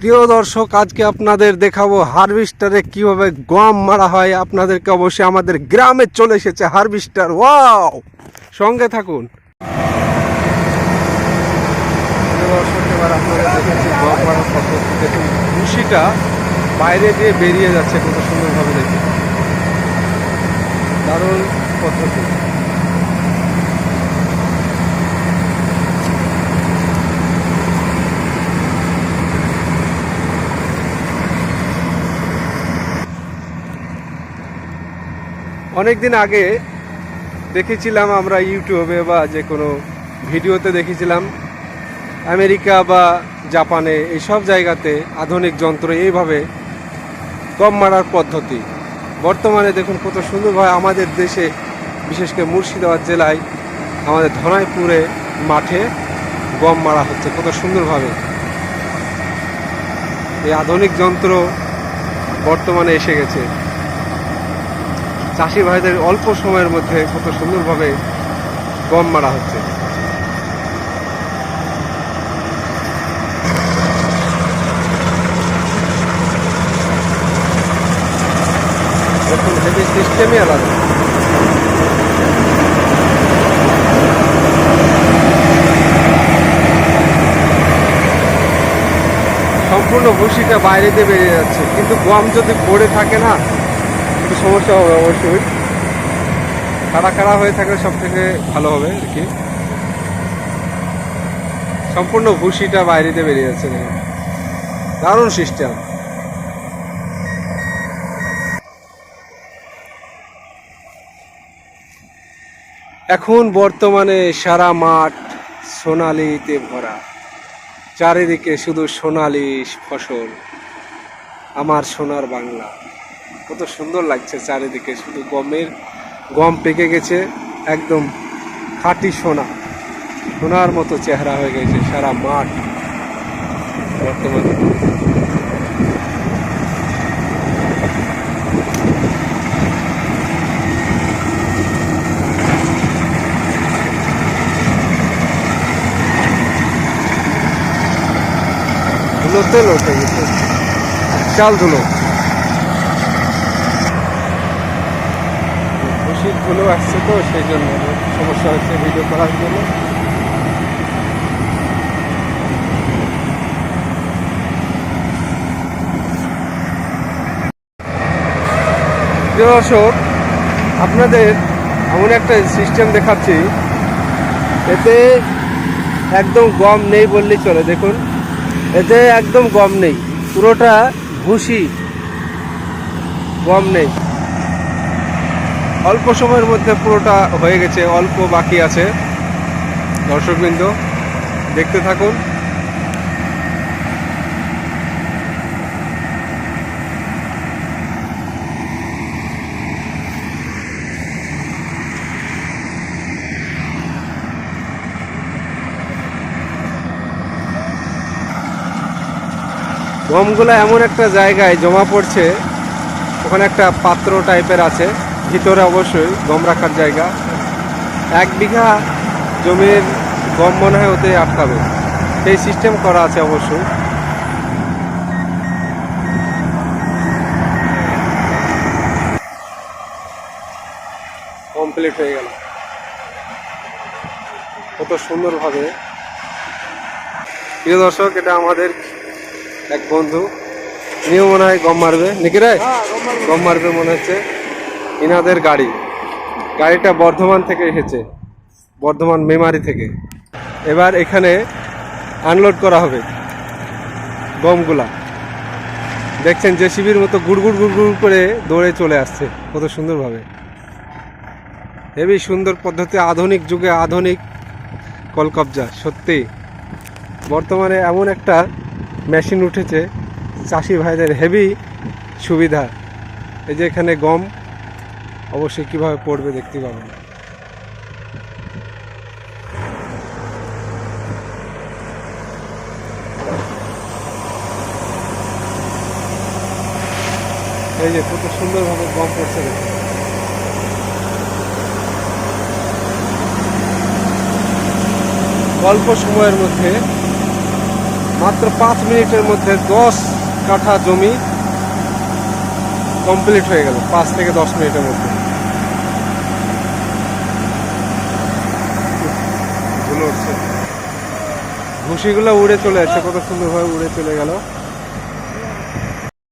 প্রিয় দর্শক, আজকে আপনাদের দেখাবো হারভেস্টারে কীভাবে গম মারা হয়। আপনাদেরকে অবশ্যই আমাদের গ্রামে চলে এসেছে হারভেস্টার। ওয়াও! সঙ্গে থাকুন। দর্শক দেখুন বাইরে দিয়ে বেরিয়ে যাচ্ছে, কত সুন্দরভাবে দেখে দারুণ পদ্ধতি। অনেকদিন আগে দেখেছিলাম আমরা ইউটিউবে বা যে কোনো ভিডিওতে দেখেছিলাম আমেরিকা বা জাপানে এইসব জায়গাতে আধুনিক যন্ত্র এইভাবে গম মারার পদ্ধতি। বর্তমানে দেখুন কত সুন্দরভাবে আমাদের দেশে, বিশেষ করে মুর্শিদাবাদ জেলায়, আমাদের ধনাইপুরে মাঠে গম মারা হচ্ছে কত সুন্দরভাবে। এই আধুনিক যন্ত্র বর্তমানে এসে গেছে। চাষি ভাইদের অল্প সময়ের মধ্যে কত সুন্দরভাবে গম মারা হচ্ছে। সিস্টেমই আলাদা। সম্পূর্ণ ভুসিটা বাইরে দিয়ে বেরিয়ে যাচ্ছে। কিন্তু গম যদি পড়ে থাকে না একটু সমস্যা হবে অবশ্যই। খাড়া খাড়া হয়ে থাকলে সব থেকে ভালো হবে আর কি। সম্পূর্ণ ভুসিটা বাইরেতে বেরিয়ে যাচ্ছে দারুণ সিস্টেম। এখন বর্তমানে সারা মাঠ সোনালিতে ভরা। চারিদিকে শুধু সোনালি ফসল। আমার সোনার বাংলা। কত সুন্দর লাগছে চারিদিকে, শুধু গমের গম পেকে গেছে, একদম খাঁটি সোনা, সোনার মতো চেহারা হয়ে গেছে সারা মাঠ বর্তমানে। ধুলোতে লোটে চাল ধুলো। খুশির আসছে তো, সেই জন্য সমস্যা হচ্ছে ভিডিও করার জন্য। দর্শক, আপনাদের এমন একটা সিস্টেম দেখাচ্ছি, এতে একদম গম নেই বললেই চলে। দেখুন, এতে একদম গম নেই, পুরোটা ভুসি, গম নেই। অল্প সময়ের মধ্যে পুরোটা হয়ে গেছে, অল্প বাকি আছে। দর্শকবৃন্দ, দেখতে থাকুন। গমগুলো এমন একটা জায়গায় জমা পড়ছে, ওখানে একটা পাত্র টাইপের আছে। ভিতরে অবশ্যই গম রাখার জায়গা। এক বিঘা জমির গম মনে হয় ওতে আটকাবে। সেই সিস্টেম করা আছে অবশ্যই। কমপ্লিট হয়ে গেল। কত সুন্দরভাবে। প্রিয় দর্শক এটা আমাদের এক বন্ধু। ইনিও মনে হয় গম মারবে। নাকি রে? গম মারবে মনে হচ্ছে। ইনাদের গাড়ি। গাড়িটা বর্ধমান থেকে এসেছে, বর্ধমান মেমারি থেকে। এবার এখানে আনলোড করা হবে গমগুলা। দেখছেন জেসিবির মতো গুড়গুড় গুড়গুড় করে দৌড়ে চলে আসছে, কত সুন্দরভাবে। হেবি সুন্দর পদ্ধতি, আধুনিক যুগে আধুনিক কলকবজা, সত্যি। বর্তমানে এমন একটা মেশিন উঠেছে, চাষি ভাইদের হেভি সুবিধা। এই যে এখানে গম অবশ্যই কীভাবে পড়বে দেখতে পাবেন এই যে কত সুন্দরভাবে গম পড়ছে। অল্প সময়ের মধ্যে, মাত্র পাঁচ মিনিটের মধ্যে দশ কাঠা জমি কমপ্লিট হয়ে গেল, পাঁচ থেকে দশ মিনিটের মধ্যে ধুলো ঘুষিগুলো উড়ে চলে আসছে কত সুন্দরভাবে উড়ে চলে গেল।